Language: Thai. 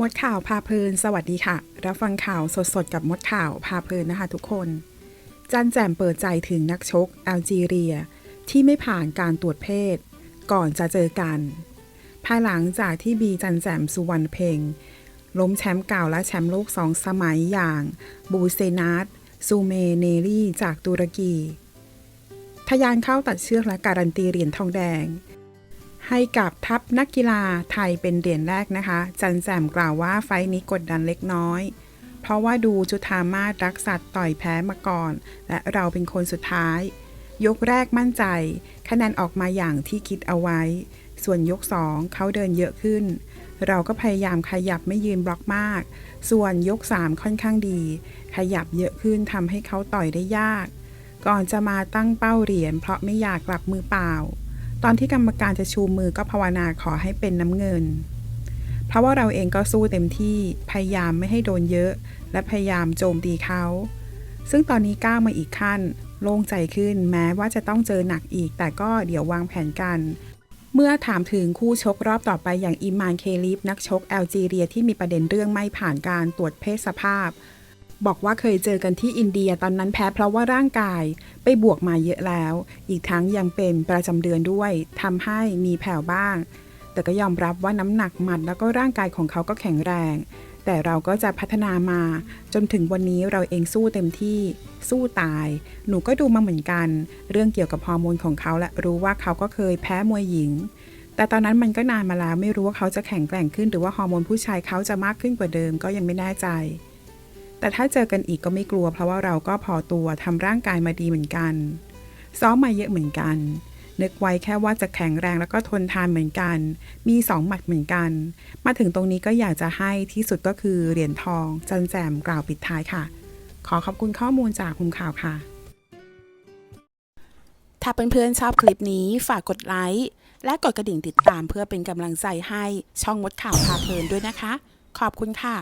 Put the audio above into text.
มดข่าวพาเพลิน สวัสดีค่ะ รับฟังข่าวสดๆ กับมดข่าวพาเพลินนะคะทุกคน จันแจมเปิดใจถึงนักชกแอลจีเรีย ที่ไม่ผ่านการตรวจเพศ ก่อนจะเจอกัน ภายหลังจากที่บีจันแจมสุวรรณเพงล้มแชมป์เก่าและแชมป์โลกสองสมัยอย่าง บูเซนาตซูเมเนรีจากตุรกีทะยานเข้าตัดเชือกและการันตีเหรียญทองแดง ให้กับทัพนักกีฬาไทยเป็นเหรียญแรกนะคะ จันแจมกล่าวว่าไฟท์นี้กดดันเล็กน้อย เพราะว่าดูจุธามาศรักสัตว์ต่อยแพ้มาก่อน และเราเป็นคนสุดท้าย ยกแรกมั่นใจ คะแนนออกมาอย่างที่คิดเอาไว้ ส่วนยก2เขาเดินเยอะขึ้น เราก็พยายามขยับไม่ยืนบล็อกมาก ส่วนยก3ค่อนข้างดี ขยับเยอะขึ้นทำให้เขาต่อยได้ยาก ก่อนจะมาตั้งเป้าเหรียญเพราะไม่อยากกลับมือเปล่า ตอนที่กรรมการจะชูมือก็ภาวนาขอให้เป็นน้ำเงิน เพราะว่าเราเองก็สู้เต็มที่พยายามไม่ให้โดนเยอะ และพยายามโจมตีเขา ซึ่งตอนนี้ก้าวมาอีกขั้น โล่งใจขึ้นแม้ว่าจะต้องเจอหนักอีก แต่ก็เดี๋ยววางแผนกันเมื่อถามถึงคู่ชกรอบต่อไปอย่างอิมานเคลิฟนักชกแอลจีเรียที่มีประเด็นเรื่องไม่ผ่านการตรวจเพศสภาพ บอกว่าเคยเจอกันที่อินเดียตอนนั้นแพ้เพราะว่าร่างกายไปบวกมาเยอะแล้ว อีกทั้งยังเป็นประจำเดือนด้วยทำให้มีแผ่วบ้าง แต่ก็ยอมรับว่าน้ำหนักหมัดแล้วก็ร่างกายของเขาก็แข็งแรง แต่เราก็จะพัฒนามา จนถึงวันนี้เราเองสู้เต็มที่ สู้ตาย หนูก็ดูมาเหมือนกัน เรื่องเกี่ยวกับฮอร์โมนของเขาและรู้ว่าเขาก็เคยแพ้มวยหญิงแต่ตอนนั้นมันก็นานมาแล้วไม่รู้ว่าเขาจะแข็งแกร่งขึ้น หรือว่าฮอร์โมนผู้ชายเขาจะมากขึ้นกว่าเดิมก็ยังไม่แน่ใจ แต่ถ้าเจอกันอีกก็ไม่กลัว เพราะว่าเราก็พอตัวทำร่างกายมาดีเหมือนกัน ซ้อมมาเยอะเหมือนกัน นึกไว้แค่ว่าจะแข็งแรงแล้วก็ทนทานเหมือนกัน มีสองหมัดเหมือนกัน มาถึงตรงนี้ก็อยากจะให้ที่สุดก็คือเหรียญทอง จันแจมกล่าวปิดท้ายค่ะ ขอขอบคุณข้อมูลจากคุณข่าวค่ะ ถ้าเพื่อนๆชอบคลิปนี้ฝากกดไลค์และกดกระดิ่งติดตามเพื่อเป็นกำลังใจให้ช่องมดข่าวพาเพลินด้วยนะคะ ขอบคุณค่ะ